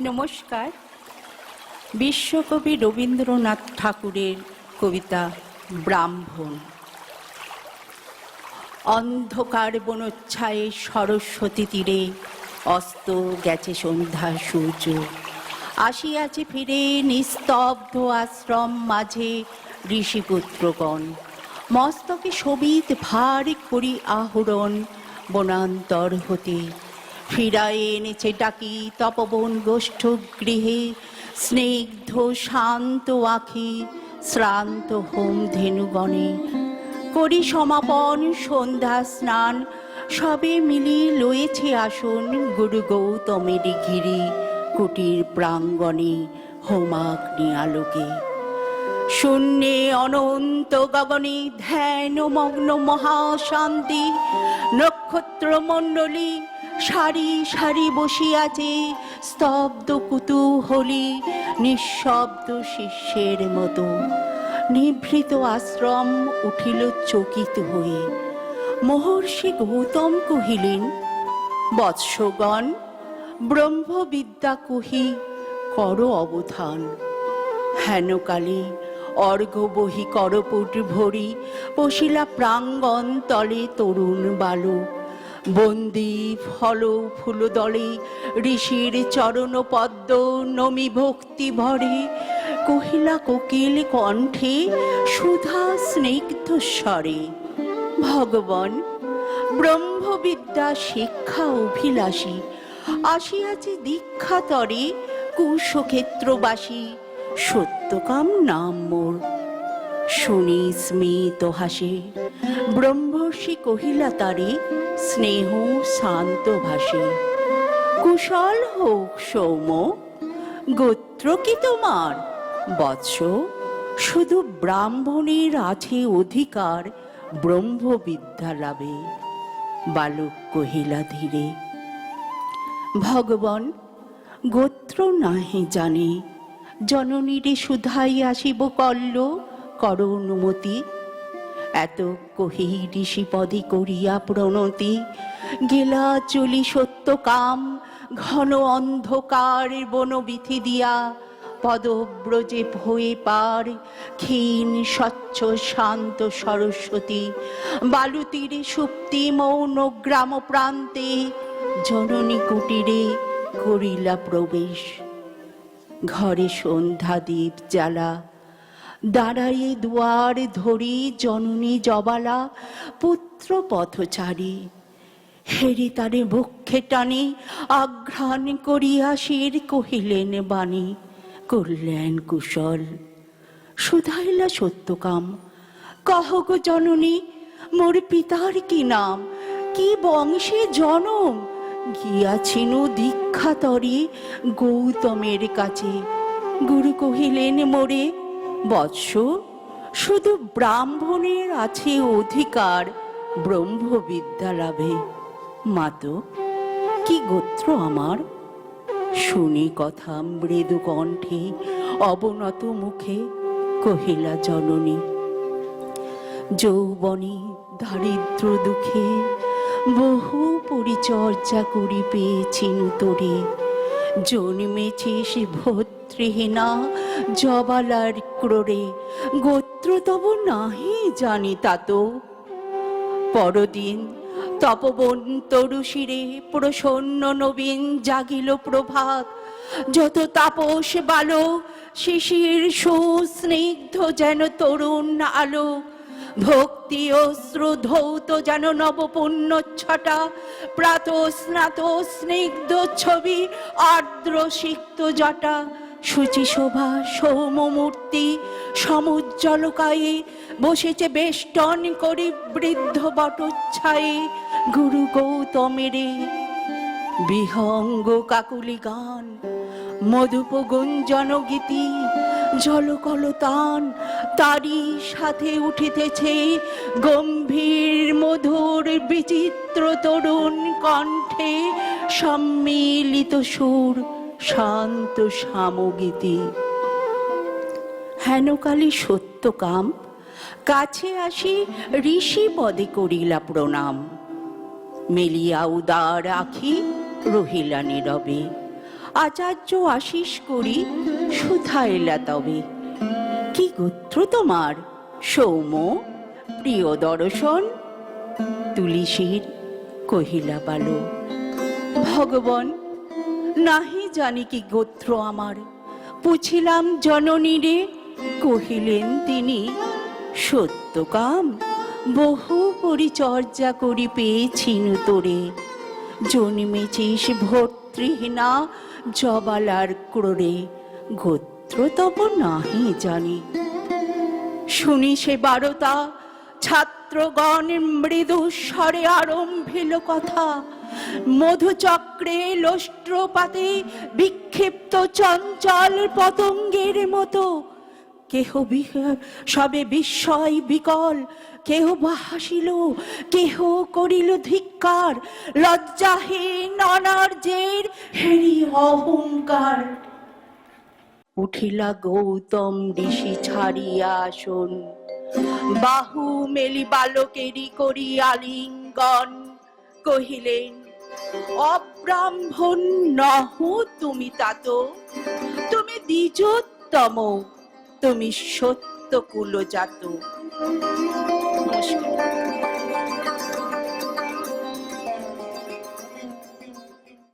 নমস্কার। বিশ্বকবি রবীন্দ্রনাথ ঠাকুরের কবিতা ব্রাহ্মণ। অন্ধকার বনোচ্ছায়ে সরস্বতী তীরে অস্ত গেছে সন্ধ্যা সূর্য। আসিয়াছে ফিরে নিস্তব্ধ আশ্রম মাঝে ঋষিপুত্রগণ। মস্তকে সবিত ভার করি আহরণ বনান্তর হতে ফিরায় এনেছে ডাকি তপবন গোষ্ঠ গৃহে, স্নিগ্ধ শান্ত আখি, শ্রান্ত হোম ধেনুগণে করি সমাপন, সন্ধ্যা স্নান, সবে মিলি লয়েছে আসন গুরু গৌতমের ঘিরি কুটির প্রাঙ্গণে হোমাগ্নি আলোকে। শূন্যে অনন্ত গগনে ধ্যান, মগ্ন মহাশান্তি নক্ষত্র মণ্ডলী সারি সারি বসিয়াছে, স্তব্ধ কুতূহলী নিঃশব্দ শিষ্যের মতো। নিভৃত আশ্রম উঠিল চকিত হয়ে। মহর্ষি গৌতম কহিলেন, বৎসগণ, ব্রহ্মবিদ্যা কহি, কর অবধান। হেনকালে অর্ঘ বহি করপুট ভরি, বসিলা প্রাঙ্গণ তলে তরুণ বালক। বন্দি ফল ফুল দলে ঋষির চরণ পদ্ম নমি ভক্তি ভরে, কহিলা কোকিল কণ্ঠে সুধা স্নিগ্ধ স্বরে, ভগবান, ব্রহ্মবিদ্যা শিক্ষা অভিলাষী, আসিয়াছে দীক্ষা তরে কুশক্ষেত্রবাসী, সত্যকাম নাম মোর। শুনি স্মিত হাসে, ব্রহ্মর্ষি কহিলা তারে স্নেহ শান্ত ভাসে কুশল হোক সৌম গোত্র কি তোমার? বৎস, শুধু ব্রাহ্মণের আছে অধিকার, ব্রহ্মবিদ্যা লাভে। বালক কহিলা ধীরে, ভগবান, গোত্র নাহি জানে। জননীরে সুধাই আসিব কল্ল, কর অনুমতি। এত কহি ঋষিপদে করিয়া প্রণতি, গেলা চলি সত্য কাম, ঘন অন্ধকার বনবিথি দিয়া, পদব্রজে ভয়ে পার ক্ষীণ, স্বচ্ছ, শান্ত সরস্বতী, বালুতীরে সুপ্তি মৌন গ্রাম প্রান্তে জননী কুটিরে করিলা প্রবেশ। ঘরে সন্ধ্যা দ্বীপ জ্বালা দাঁড়াইয়ে দুয়ার ধরি জননী জবালা, পুত্র পথচারী। হেরি তারে বক্ষে টানে, আঘ্রাণ করিয়া শির কহিলেন বাণী, করলেন কুশল। সুধাইলা সত্যকাম, কহ গো জননী, মোর পিতার কি নাম? কি বংশে জনম? গিয়াছিনু দীক্ষা তরে গৌতমের কাছে। গুরু কহিলেন, মোরে বৎস শুধু ব্রাহ্মণের আছে অধিকার, ব্রহ্মবিদ্যা লাভে। মাতো কি গোত্র আমার? শুনি কথা মৃদু কণ্ঠে অবনত মুখে কহিলা জননী। যৌবনে দারিদ্র দুঃখে বহু পরিচর্যা করি পেয়েছি তোরে জন্মেছিস ভদ্রহীনা জবালার ক্রোড়ে, গোত্র তব নাহি জানি তাত পরদিন তপবন তরুশিরে প্রসন্ন নবীন জাগিল প্রভাত, যত তাপস বালক শিশির সুস্নিগ্ধ যেন তরুণ আলো, ভক্তি অশ্রু ধৌত যেন নবপুণ্য ছটা প্রাত স্নাত স্নিগ্ধ ছবি আর্দ্র সিক্ত জটা। শুচি শোভা সৌমমূর্তি সমুজ্জ্বলকায়ে, বসেছে বেষ্টন করি বৃদ্ধ বটচ্ছায়ে, গুরু গৌতমেরে বিহঙ্গ কাকুলি গান, মধুপ গুঞ্জন গীতি জলকলতান তারই সাথে উঠিতেছে গম্ভীর, মধুর, বিচিত্র তরুণ কণ্ঠে সম্মিলিত সুর। শান্ত সামগীতি। হেনকালী সত্যকাম, কাছে আসি ঋষি পদে করিলা প্রণাম। মেলিয়া উদার আখি রহিলা নীরবে। আচার্য আশিস করি সুধা এলা তবে। কি গোত্র তোমার? সৌম প্রিয় দর্শন, তুলিসীর কহিলা বালো ভগবান, নাহি জানি কি গোত্র আমার। পুছিলাম জননীরে, কহিলেন তিনি সত্যকাম বহু পরিচর্যা করি পেয়েছিনু তোরে। জন্মেছিস ভর্তৃহীনা জবালার ক্রোড়ে, গোত্র তব নাহি জানি। শুনি সে বারতা, ছাত্রগণ মৃদু স্বরে আরম্ভিল কথা মধুচক্রে লোষ্ট্রপাতে বিক্ষিপ্ত চঞ্চল পতঙ্গের মতো। কেহ সবে বিস্ময় বিকল। কেহ বা হাসিল কেহ করিল ধিক্কার। লজ্জাহীন অনার্যের হেরি অহংকার। উঠিলা গৌতম ঋষি ছাড়িয়া আসন। বাহু মেলি বালকেরই করি আলিঙ্গন। কহিলেন অব্রাহ্মণ নহ তুমি তাত। তুমি দ্বিজোত্তম তুমি সত্য কুলজাত নমস্কার।